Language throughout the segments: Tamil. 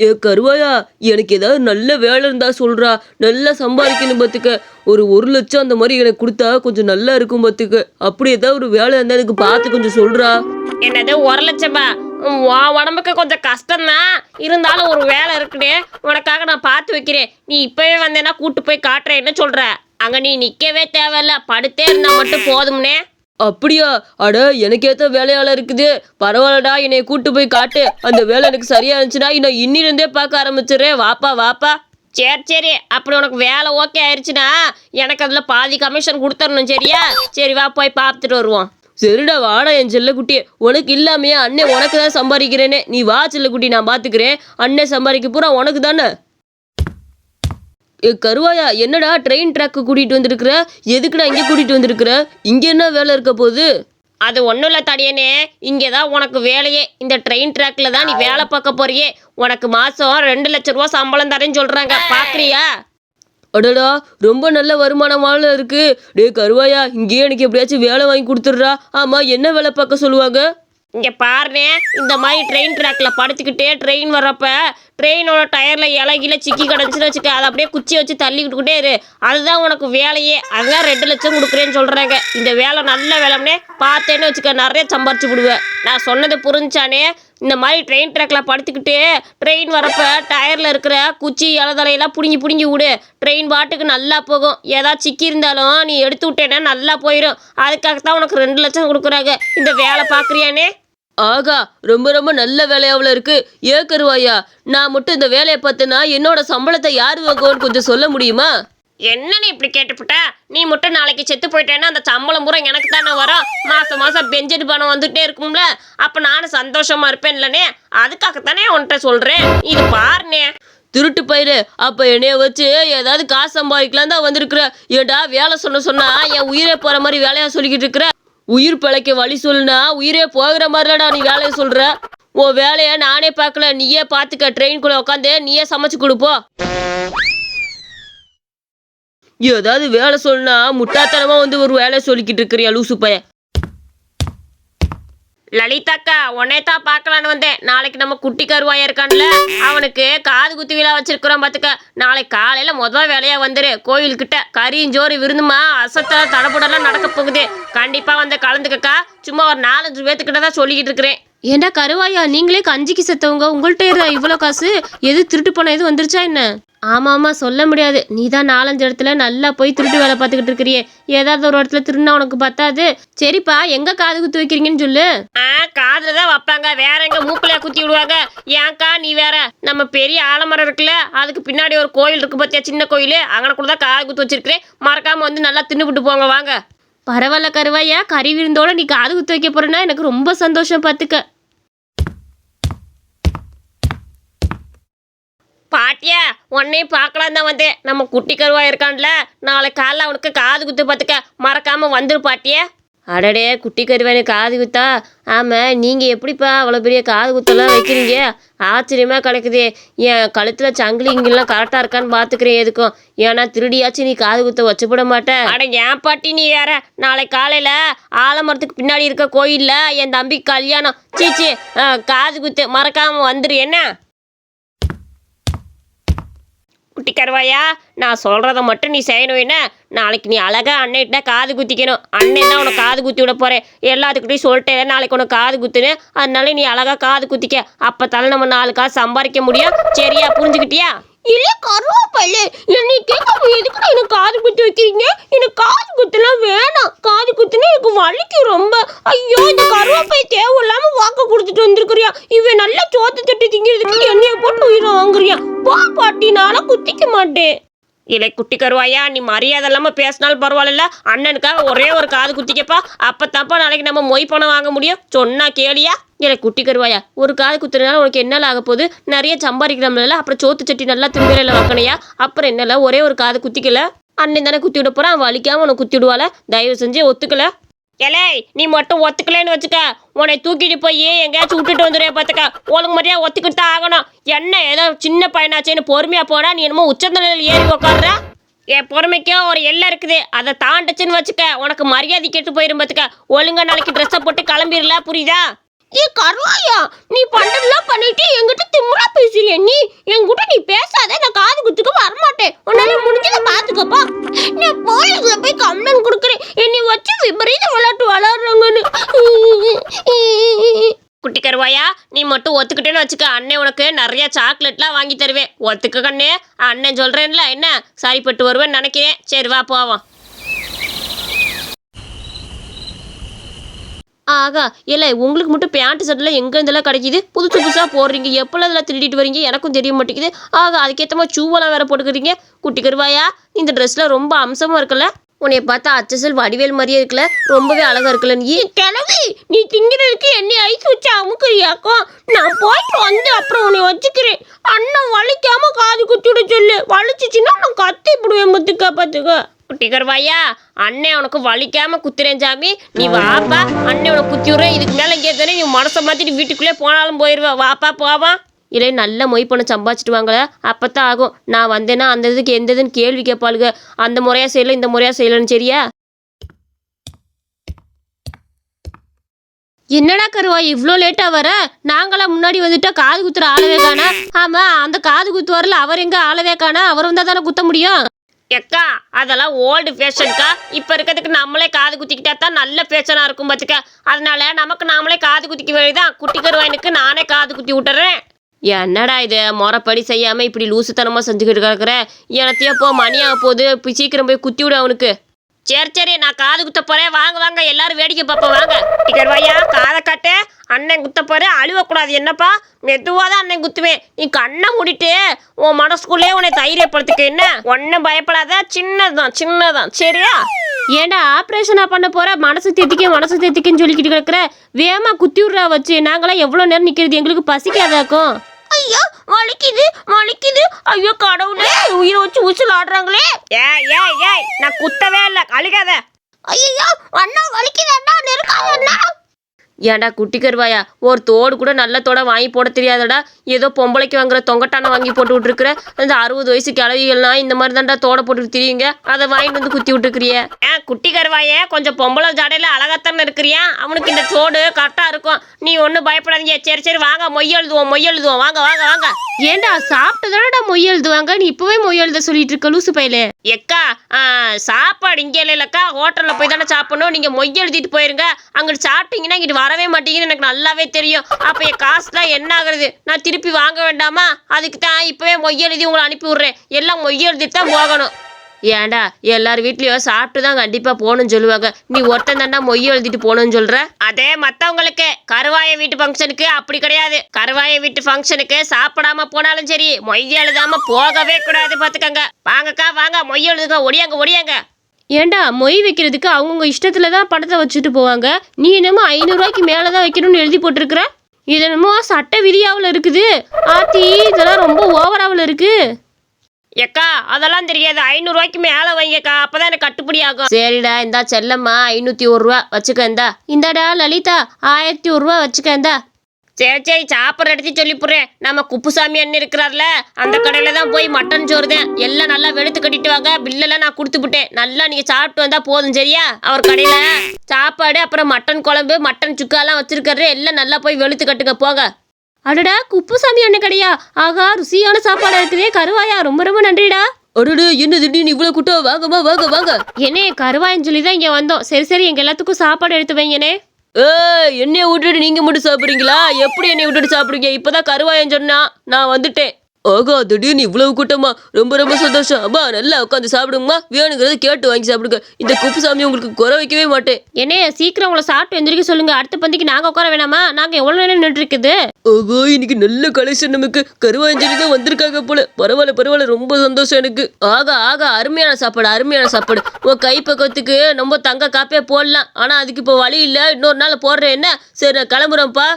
ஏ கருவாயா எனக்கு ஏதாவது நல்ல வேலை இருந்தா சொல்றா. நல்லா சம்பாதிக்கணும் பார்த்துக்க ஒரு ஒரு லட்சம் அந்த மாதிரி எனக்கு கொடுத்தா கொஞ்சம் நல்லா இருக்கும் பார்த்துக்க அப்படி ஏதாவது ஒரு வேலை இருந்தா எனக்கு பார்த்து கொஞ்சம் சொல்றா. என்னது ஒரு லட்சமா? உன் உடம்புக்கு கொஞ்சம் கஷ்டம்தான். இருந்தாலும் ஒரு வேலை இருக்குடே உனக்காக நான் பார்த்து வைக்கிறேன். நீ இப்பவே வந்தேன்னா கூட்டு போய் காட்டுறேன் என்ன சொல்ற. அங்க நீ நிக்கவே தேவையில்ல. படுத்தே இருந்தா மட்டும் போதும்னே. அப்படியா? அட எனக்கு ஏத்த வேலையால இருக்குது. பரவாயில்லடா என்னை கூட்டு போய் காட்டு. அந்த வேலை எனக்கு சரியா இருந்துச்சுன்னா இன்னும் இன்னிலிருந்தே பார்க்க ஆரம்பிச்சிடுறேன். வாப்பா வாப்பா. சரி சரி. அப்படி உனக்கு வேலை ஓகே ஆயிடுச்சுன்னா எனக்கு அதில் பாதி கமிஷன் கொடுத்துடணும் சரியா? சரி வா போய் பார்த்துட்டு வருவோம். சரிடா வாடா என் செல்லக்குட்டி உனக்கு இல்லாமையே அண்ணன் உனக்கு தான் சம்பாதிக்கிறேனே. நீ வா செல்லக்குட்டி நான் பார்த்துக்கிறேன். அண்ணன் சம்பாதிக்க பூரா உனக்கு தானே? கருவாயா என்னடா ட்ரெயின் ட்ராக்கு கூட்டிட்டு வந்திருக்கிற? எதுக்குடா இங்கே கூட்டிட்டு வந்திருக்கிற? இங்க என்ன வேலை இருக்க போகுது? அது ஒன்றும் இல்லை தடியனே. இங்கே தான் உனக்கு வேலையே. இந்த ட்ரெயின் ட்ராக்ல தான் நீ வேலை பார்க்க போறியே. உனக்கு மாதம் ரெண்டு லட்ச ரூபா சம்பளம் தரேன்னு சொல்கிறாங்க பார்க்குறியா அடடா ரொம்ப நல்ல வருமானமால இருக்கு. டே கருவாயா இங்கேயே எனக்கு எப்படியாச்சும் வேலை வாங்கி கொடுத்துட்றா. ஆமா என்ன வேலை பார்க்க சொல்லுவாங்க? இங்கே பாருனே இந்த மாதிரி ட்ரெயின் ட்ராக்ல படுத்துக்கிட்டே ட்ரெயின் வர்றப்ப ட்ரெயினோட டயரில் இலகில சிக்கி கிடச்சின்னு வச்சுக்க அதை அப்படியே குச்சி வச்சு தள்ளி விட்டுக்கிட்டே இரு. அதுதான் உனக்கு வேலையே. அதுதான் ரெண்டு லட்சம் கொடுக்குறேன்னு சொல்கிறாங்க இந்த வேலை நல்ல வேலைம்னே பார்த்தேன்னு வச்சுக்க நிறைய சம்பாரிச்சு விடுவேன். நான் சொன்னது புரிஞ்சானே இந்த மாதிரி ட்ரெயின் ட்ராக்ல படுத்துக்கிட்டு ட்ரெயின் வரப்ப டயரில் இருக்கிற குச்சி இலதலையெல்லாம் பிடுங்கி பிடுங்கி விடு. ட்ரெயின் பாட்டுக்கு நல்லா போகும். ஏதாவது சிக்கி இருந்தாலும் நீ எடுத்து விட்டேன்னா நல்லா போயிடும் அதுக்காகத்தான் உனக்கு ரெண்டு லட்சம் கொடுக்குறாங்க. இந்த வேலை பார்க்குறியானே? ஆகா ரொம்ப ரொம்ப நல்ல வேலையாவில் இருக்கு. ஏ கருவாயா நான் மட்டும் இந்த வேலையை பார்த்தேன்னா என்னோட சம்பளத்தை யார் வாங்குவோன்னு கொஞ்சம் சொல்ல முடியுமா? என்ன நீ இப்படி கேட்டுப்புட்ட? நீ மட்டும் நாளைக்கு செத்து போயிட்டேன்னா அந்த சம்பளம் பூரா எனக்கு தானே வரும். மாசம் மாசம் பெஞ்சட் பணம் வந்துட்டே இருக்கும்ல. அப்ப நானும் சந்தோஷமா இருப்பேன் இல்லனே? அதுக்காகத்தானே உன்கிட்ட சொல்றேன். இது பாருனே. திருட்டு பயிரு அப்ப என்னைய வச்சு ஏதாவது காசு சம்பாதிக்கலாம் தான் வந்திருக்கிற. ஏடா வேலை சொன்ன சொன்னா என் உயிரே போற மாதிரி வேலையா சொல்லிக்கிட்டு இருக்கிற? உயிர் பிழைக்க வழி சொல்லுனா உயிரே போகிற மாதிரிலடா நீ வேலையை சொல்ற. உன் வேலையை நானே பார்க்கல நீயே பார்த்துக்க ட்ரெயின்குள்ள உட்காந்து நீயே சமைச்சு கொடுப்போ ஏதாவது வேலை சொல்லுனா முட்டாத்தனமா வந்து ஒரு வேலையை சொல்லிக்கிட்டு இருக்கிறியா லூசு பைய லலிதாக்கா உன்னே தான் பார்க்கலான்னு வந்தேன். நாளைக்கு நம்ம குட்டி கருவாயா இருக்கான்ல அவனுக்கு காது குத்து விழா வச்சிருக்கிறோம் பார்த்துக்க நாளைக்கு காலையில முதல் வேலையா வந்துரு. கோயில்கிட்ட கறியும் ஜோறு விருந்துமா? அசத்த தடபுடலாம் நடக்க போகுது. கண்டிப்பா வந்து கலந்துக்கக்கா. சும்மா ஒரு நாலஞ்சு பேத்துக்கிட்ட தான் சொல்லிக்கிட்டு இருக்கிறேன். ஏண்டா கருவாயா? நீங்களே கஞ்சிக்கு செத்தவங்க. உங்கள்கிட்ட இவ்வளோ காசு? எது திருட்டு போன எது வந்துருச்சா என்ன? ஆமாம் ஆமா சொல்ல முடியாது. நீ தான் நாலஞ்சு இடத்துல நல்லா போய் திருட்டு வேலை பார்த்துக்கிட்டு இருக்கிறியே. ஏதாவது ஒரு இடத்துல திருடினா உனக்கு பத்தாது. சரிப்பா எங்க காது குத்து வைக்கிறீங்கன்னு சொல்லு. ஆ காதுல தான் வைப்பாங்க. வேற எங்க மூக்குல குத்தி விடுவாங்க. ஏன்க்கா நீ வேற? நம்ம பெரிய ஆலமரம் இருக்குல்ல அதுக்கு பின்னாடி ஒரு கோயில் இருக்கு பார்த்தியா சின்ன கோயில்? அங்கனக்குள்ள தான் காது குத்து வச்சிருக்கிறேன். மறக்காம வந்து நல்லா தின்னுபிட்டு போங்க வாங்க. பரவாயில்ல கருவாயா கறி விருந்தோட நீ காது குத்து வைக்க போறேன்னா எனக்கு ரொம்ப சந்தோஷம் பார்த்துக்க பாட்டியா உன்னையும் பார்க்கலாம் தான் வந்தேன். நம்ம குட்டி கருவா இருக்கான்ல நாளை காலைல அவனுக்கு காது குத்து பார்த்துக்க மறக்காம வந்துரு பாட்டியா. அடடே குட்டி கருவானு காது குத்தா? ஆமாம் நீங்கள் எப்படிப்பா அவ்வளோ பெரிய காது குத்தெல்லாம் வைக்கிறீங்க? ஆச்சரியமா கிடைக்குது. என் கழுத்தில் சங்கிலி இங்கெல்லாம் கரெக்டாக இருக்கான்னு பார்த்துக்கிறேன் எதுக்கும். ஏன்னா திருடியாச்சும் நீ காது குத்த வச்சுப்பட மாட்டேன் அட ஏன் பாட்டி நீ வேற? நாளை காலையில் ஆலமரத்துக்கு பின்னாடி இருக்க கோயில்ல என் தம்பி கல்யாணம். சீச்சி காது குத்து மறக்காமல் வந்துரு என்ன? குட்டி கருவாயா நான் சொல்கிறத மட்டும் நீ செய்யணும் என்ன? நாளைக்கு நீ அழகாக அண்ணன்கிட்ட காது குத்திக்கணும். அண்ணன் தான் உனக்கு காது குத்தி விட போகிறேன் எல்லாத்துக்கிட்டையும் சொல்லிட்டேன் நாளைக்கு உனக்கு காது குத்துன்னு. அதனால நீ அழகா காது குத்திக்க. அப்போ தானே நம்ம நாலு காசு சம்பாதிக்க முடியும். சரியா புரிஞ்சுக்கிட்டியா? இல்ல கருவாப்பையில. என்னை கேட்க எதுக்கு எனக்கு காது குத்தி வைக்கிறீங்க? மாட்டேன். இல்லை குட்டி கருவாயா நீ மரியாதை இல்லாமல் பேசினாலும் பரவாயில்ல. அண்ணனுக்காக ஒரே ஒரு காது குத்திக்கப்பா. அப்போ தப்பா நாளைக்கு நம்ம மொய் பணம் வாங்க முடியும். சொன்னா கேளியா? இல்லை குட்டி கருவாயா ஒரு காது குத்துறதுனால உனக்கு என்னல ஆக போகுது? நிறைய சம்பாதிக்கிறோம்ல அப்புறம் சோத்து சட்டி நல்லா திம்பிரையில் வைக்கணையா? அப்புறம் என்னல ஒரே ஒரு காது குத்திக்கல? அண்ணன் தானே குத்தி விட போறான் வலிக்காம உனக்கு குத்தி விடுவாள. தயவு செஞ்சு ஒத்துக்கல. ஏலே நீ மட்டும் ஒத்துக்கலைன்னு வச்சுக்க. உன்னை தூக்கிட்டு போய் எங்கேயாச்சும் விட்டுட்டு வந்துடுறேன் பார்த்துக்க ஒழுங்கு மாதிரியா ஒத்துக்கிட்டு தான் ஆகணும். என்ன ஏதோ சின்ன பையனாச்சேன்னு பொறுமையாக போனா நீ என்னமோ உச்சந்தலையில் ஏறி உக்காடுற என் பொறுமைக்கே ஒரு எல்லை இருக்குது. அதை தாண்டுச்சுன்னு வச்சுக்க உனக்கு மரியாதை கெட்டு போயிரும் பார்த்துக்க ஒழுங்கா நாளைக்கு ட்ரெஸ்ஸை போட்டு கிளம்பிடல புரியுதா? ஏ கருவாயா நீ பண்றதெல்லாம் பண்ணிட்டு என்கிட்ட திமிரா பேசுறிய நீ? என்கிட்ட நீ பேசாத நான் காது குத்துக்கு வரமாட்டேன். உன்னால முடிஞ்சதை பார்த்துக்கப்பா நான் போலீஸில் போய் கம்ப்ளைண்ட் கொடுக்குறேன். என்னை வச்சு விபரீத விளையாட்டு விளையாடுறாங்கன்னு குட்டி கருவாயா நீ மட்டும் ஒத்துக்கிட்டேன்னு வச்சுக்க அண்ணன் உனக்கு நிறைய சாக்லேட்லாம் வாங்கி தருவேன். ஒத்துக்க கண்ணே அண்ணன் சொல்கிறேன்ல என்ன? சரிப்பட்டு வருவேன்னு நினைக்கிறேன். சரி வா போவோம். ஆகா இல்லை உங்களுக்கு மட்டும் பேண்ட் சட்டெல்லாம் எங்கே இருந்தெல்லாம் கிடைக்கிது? புதுசு புதுசாக போடுறீங்க. எப்போல்லாம் இதெல்லாம் திருடிட்டு வரீங்க? எனக்கும் தெரிய மாட்டேங்குது. ஆகா அதுக்கேற்ற மாதிரி சூவெல்லாம் வேற போட்டுக்கிறீங்க. குட்டி கருவாயா? இந்த ட்ரெஸ்லாம் ரொம்ப அம்சமாக இருக்குல்ல? உன்னை பார்த்தா அச்சசல் வடிவேல் மாதிரியே இருக்கல. ரொம்பவே அழகா இருக்கல நீ? கிளவி நீ திங்கிறதுக்கு என்னை ஐஸ் வச்சு அமுக்குறியாக்கும் நான் போயிட்டு வந்து அப்புறம் உன்னை வச்சுக்கிறேன். அண்ணன் வலிக்காம காது குத்திட சொல்லு. வலிச்சிச்சுன்னா நான் கத்தி விடுவேன் பத்துக்க பார்த்துக்க. குட்டி அண்ணே அண்ணன் உனக்கு வலிக்காம குத்துறேன் சாமி. நீ வாப்பா அண்ணன் உனக்கு குத்தி விடுறேன். இதுக்கு மேலே கேட்கறேன் நீ மனசை மாற்றிட்டு வீட்டுக்குள்ளே போனாலும் போயிடுவேன் வாப்பா போவான் இல்லை நல்ல மொய் பணம் சம்பாதிச்சிட்டு வாங்களே அப்பதான் ஆகும். நான் வந்தேன்னா அந்த இதுக்கு எந்த இதுன்னு கேள்வி கேட்பாளுங்க அந்த முறையாக செய்யல இந்த முறையாக செய்யலன்னு சரியா? என்னடா கருவா இவ்வளோ லேட்டாக வர? நாங்களாம் முன்னாடி வந்துட்டா காது குத்துற ஆளவே காணா. ஆமா அந்த காது குத்துவாரில் அவர் எங்கே ஆளவே காணா? அவர் வந்தால் தானே குத்த முடியும்? எக்கா அதெல்லாம் ஓல்டு ஃபேஷன்க்கா இப்போ இருக்கிறதுக்கு நம்மளே காது குத்திக்கிட்டா தான் நல்ல ஃபேஷனாக இருக்கும் பார்த்துக்க அதனால நமக்கு நாமளே காது குத்திக்க வேண்டியதான் குட்டி கருவாயினுக்கு நானே காது குத்தி விட்டுறேன். என்னடா இது? முறைப்படி செய்யாமல் இப்படி லூசுத்தனமாக செஞ்சுக்கிட்டு கிடக்குற? எனத்தையே போ மணியாக போகுது. இப்போ சீக்கிரம் போய் குத்தி விடு அவனுக்கு. சரி சரி நான் காது குத்த போறேன். வாங்க வாங்க. எல்லாரும் வேடிக்கை பார்ப்போம். வாங்க. டிக்கெட் வையா? காதை கட்டு. அண்ணன் குத்த போறேன் அழுவக்கூடாது. என்னப்பா? மெதுவாக தான் அண்ணன் குத்துவேன். நீ கண்ணை மூடிட்டு உன் மனசுக்குள்ளே உன்னை தைரியப்படுத்திக்க. என்ன? ஒன்றும் பயப்படாத. சின்னதுதான் சின்னதான் சரியா? ஏன்டா ஆப்ரேஷனாக பண்ண போற? மனசு தேத்திக்க மனசு தேத்திக்கன்னு சொல்லிக்கிட்டு கிடக்குற? வேகமாக குத்தி விட்றா வச்சு. நாங்களாம் எவ்வளோ நேரம் நிற்கிறது எங்களுக்கு பசிக்காதாக்கும். ஐயோ வலிக்குது வலிக்குது. ஐயோ கடவுளே உயிரை வச்சு ஊசல் ஆடுறாங்களே ஏய் ஏய் ஏய் நான் குத்தவே இல்லை அழுகாத ஐயோ அண்ணா வலிக்குது அண்ணா நெருக்காத அண்ணா. ஏன்டா குட்டி கருவாயா? ஒரு தோடு கூட நல்ல தோடை வாங்கி போட தெரியாதடா. ஏதோ பொம்பளைக்கு வாங்குற தொங்கட்டான வாங்கி போட்டு விட்டுருக்குற. அந்த அறுபது வயசு கிளவிகள்லாம் இந்த மாதிரி தான்டா தோடை போட்டு திரியுங்க. அதை வாங்கிட்டு வந்து குத்தி விட்டுருக்கிறிய. ஏன் குட்டி கருவாயே கொஞ்சம் பொம்பளை ஜடையில அழகாத்தானே இருக்கிறியா? அவனுக்கு இந்த சோடு கரெக்டாக இருக்கும். நீ ஒன்றும் பயப்படாதீங்க. சரி சரி வாங்க மொய் எழுதுவோம் மொய் எழுதுவோம். வாங்க வாங்க வாங்க. ஏன்டா சாப்பிட்டதானடா மொய் எழுதுவாங்க? நீ இப்பவே மொய் எழுத சொல்லிட்டு இருக்க லூசு பையலே. எக்கா சாப்பாடு இங்கே இல்லைல்லக்கா. ஹோட்டலில் போய் தானே சாப்பிடணும். நீங்கள் மொய் எழுதிட்டு போயிருங்க. அங்கிட்டு சாப்பிட்டீங்கன்னா இங்கிட்டு வரவே மாட்டீங்கன்னு எனக்கு நல்லாவே தெரியும். அப்போ என் காசுலாம் என்ன ஆகுறது? நான் திருப்பி வாங்க வேண்டாமா? அதுக்கு தான் இப்போவே மொய் எழுதி உங்களை அனுப்பி விட்றேன். எல்லாம் மொய் எழுதிட்டு தான் போகணும். ஏன்டா எல்லார் வீட்லயும் சாப்பிட்டு தான் கண்டிப்பா போகணும்னு சொல்லுவாங்க. நீ ஒருத்தன் தாண்டா மொய் எழுதிட்டு போகணும்னு சொல்ற? அதே மற்றவங்களுக்கு கருவாய வீட்டு ஃபங்க்ஷனுக்கு அப்படி கிடையாது. கருவாய வீட்டு ஃபங்க்ஷனுக்கு சாப்பிடாம போனாலும் சரி மொய் எழுதாம போகவே கூடாது பார்த்துக்கங்க வாங்கக்கா வாங்க மொய் எழுதுங்க ஒடியாங்க ஒடியாங்க. ஏன்டா மொய் வைக்கிறதுக்கு அவங்கவுங்க இஷ்டத்துல தான் பணத்தை வச்சுட்டு போவாங்க? நீ என்னமோ ஐநூறுரூவாய்க்கு மேலே தான் வைக்கணும்னு எழுதி போட்டிருக்கிற? இது என்னமோ சட்ட விதியாவில் இருக்குது. ஆத்தி இதெல்லாம் ரொம்ப ஓவராவில் இருக்கு. எக்கா அதெல்லாம் தெரியாது. ஐநூறுரூவாய்க்கு மேலே வைங்கக்கா. அப்பதான் எனக்கு கட்டுப்படி ஆகும். சரிடா இந்தா செல்லம்மா. ஐநூற்றி ஒரு ரூபா வச்சுக்க இந்தா. இந்தாடா லலிதா. ஆயிரத்தி ஒரு ரூபா வச்சுக்க இந்தா. சரி சரி சாப்பிட்ற இடத்தையும் சொல்லி போடுறேன் நம்ம குப்புசாமி அண்ணன் இருக்கிறார்ல அந்த கடையில தான் போய் மட்டன் சோறு தான் எல்லாம் நல்லா வெளுத்து கட்டிட்டு வாங்க. பில்லெல்லாம் நான் கொடுத்து விட்டேன். நல்லா நீங்க சாப்பிட்டு வந்தா போதும் சரியா? அவர் கடையில. சாப்பாடு அப்புறம் மட்டன் குழம்பு மட்டன் சுக்காலாம் வச்சிருக்காரு. எல்லாம் நல்லா போய் வெளுத்து கட்டுங்க போங்க. அடடா குப்புசாமி அண்ணன் கடையா? ஆகா ருசியான சாப்பாடா இருக்குதே கருவாயா? ரொம்ப ரொம்ப நன்றிடா. அடடா என்ன திடீர்னு இவ்வளோ கூட்டம்? வாங்கம்மா வாங்க வாங்க. என்னே கருவாயின்னு சொல்லி தான் இங்கே வந்தோம். சரி சரி எங்கள் எல்லாத்துக்கும் சாப்பாடு எடுத்து வைங்கனே ஏய் என்னைய விட்டுட்டு நீங்க மட்டும் சாப்பிடுறீங்களா? எப்படி என்னைய விட்டுட்டு சாப்பிடுறீங்க இப்பதான் கருவாயன் சொன்னா நான் வந்துட்டேன். ஆகா திடீர்னு இவ்வளவு கூட்டமா? ரொம்ப ரொம்ப சந்தோஷம். அம்மா நல்லா உட்காந்து சாப்பிடுங்கம்மா. வேணுங்கிறத கேட்டு வாங்கி சாப்பிடுங்க. இந்த குப்புசாமி உங்களுக்கு குறை வைக்கவே மாட்டேன். என்னே சீக்கிரம் உங்களை சாப்பிட்டு எந்திரிக்க சொல்லுங்க. அடுத்த பந்திக்கு நாங்க உட்கார வேணாமா? நாங்க எவ்வளவு நேரம் நின்று இருக்குது ஆகா இன்னைக்கு நல்ல கலெக்ஷன் நமக்கு. கருவாஞ்சலி தான் வந்திருக்காங்க போல. பரவாயில்ல பரவாயில்ல. ரொம்ப சந்தோஷம் எனக்கு. ஆகா ஆகா அருமையான சாப்பாடு அருமையான சாப்பாடு. உன் கை பக்கத்துக்கு நம்ம தங்க காப்பே போடலாம். ஆனா அதுக்கு இப்போ வழி இல்லை. இன்னொரு நாள் போடுறேன். என்ன? சரி நான் கிளம்புறேன்ப்பா.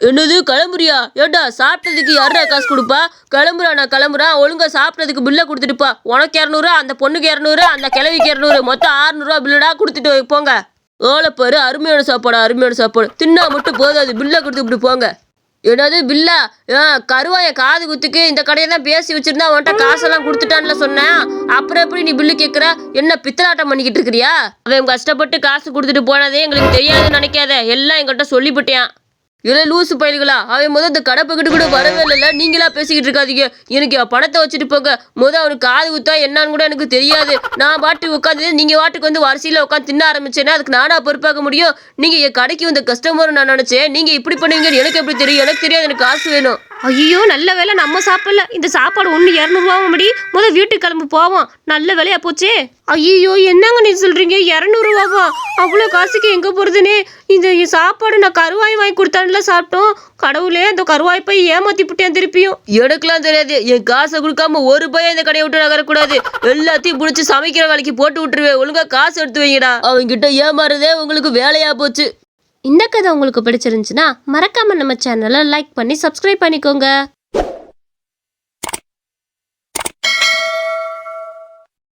என்னது கிளம்புறியா? ஏண்டா சாப்பிட்டதுக்கு யாரா காசு கொடுப்பா? கிளம்புறா நான் கிளம்புறேன். ஒழுங்கா சாப்பிட்டதுக்கு பில்லை கொடுத்துட்டுப்பா உனக்கு இரநூறு அந்த பொண்ணுக்கு இரநூறு அந்த கிழவிக்கு இரநூறு மொத்தம் ஆறுநூறுவா பில்லுடா கொடுத்துட்டு போங்க. ஓலப்பாரு அருமையான சாப்பாடு அருமையான சாப்பாடு. தின்னா மட்டும் போதாது பில்லை கொடுத்து இப்படி போங்க. என்னது பில்லா ஆ கருவாய காது குத்துக்கு இந்த கடையை தான் பேசி வச்சிருந்தா அவன்கிட்ட காசெல்லாம் கொடுத்துட்டான்ல சொன்னேன் அப்புறம் எப்படி நீ பில்லு கேட்குற என்ன பித்தலாட்டம் பண்ணிக்கிட்டு இருக்கிறியா? அவன் கஷ்டப்பட்டு காசு கொடுத்துட்டு போனதே எங்களுக்கு தெரியாதுன்னு நினைக்காத. எல்லாம் எங்கள்கிட்ட சொல்லிவிட்டேன் இல்லை லூசு பயல்களா? அவன் முத இந்த கடை பக்கத்து கூட வரவே இல்லைல்ல. நீங்களா பேசிக்கிட்டு இருக்காதீங்க. எனக்கு என் பணத்தை வச்சுட்டு போங்க. முத அவனுக்கு காது ஊத்தா என்னன்னு கூட எனக்கு தெரியாது. நான் பாட்டு உட்காந்து நீங்கள் வாட்டுக்கு வந்து வரிசையில் உட்காந்து தின்ன ஆரம்பிச்சேன்னா அதுக்கு நானாக பொறுப்பாக்க முடியும்? நீங்கள் என் கடைக்கு வந்த கஸ்டமர் நான் நினச்சேன். நீங்கள் இப்படி பண்ணுவீங்கன்னு எனக்கு எப்படி தெரியும்? எனக்கு தெரியாது. எனக்கு காசு வேணும். ஐயோ நல்ல வேலை நம்ம சாப்பிடல. இந்த சாப்பாடு ஒன்று இரநூறுவாவும் முடி முத வீட்டுக்கு கிளம்பு போவோம். நல்ல வேலையா போச்சே. ஐயோ என்னங்க நீ சொல்றீங்க? இரநூறுவாவா? அவ்வளோ காசுக்கு எங்கே போகிறதுனே இந்த சாப்பாடு நான் கருவாய் வாங்கி கொடுத்தான்ல சாப்பிட்டோம். கடவுளே அந்த கருவாய் போய் ஏமாத்தி விட்டேன் திருப்பியும். எனக்குலாம் தெரியாது. என் காசை கொடுக்காம ஒரு பையன் இந்த கடையை விட்டு நகரக்கூடாது. எல்லாத்தையும் பிடிச்சி சமைக்கிற வேலைக்கு போட்டு விட்டுருவேன். ஒழுங்கா காசு எடுத்து வைங்கடா. அவங்கிட்ட ஏமாறுறதே உங்களுக்கு வேலையா போச்சு. இந்த கதை உங்களுக்கு பிடிச்சிருந்துச்சுன்னா மறக்காம நம்ம சேனலை லைக் பண்ணி சப்ஸ்கிரைப் பண்ணிக்கோங்க.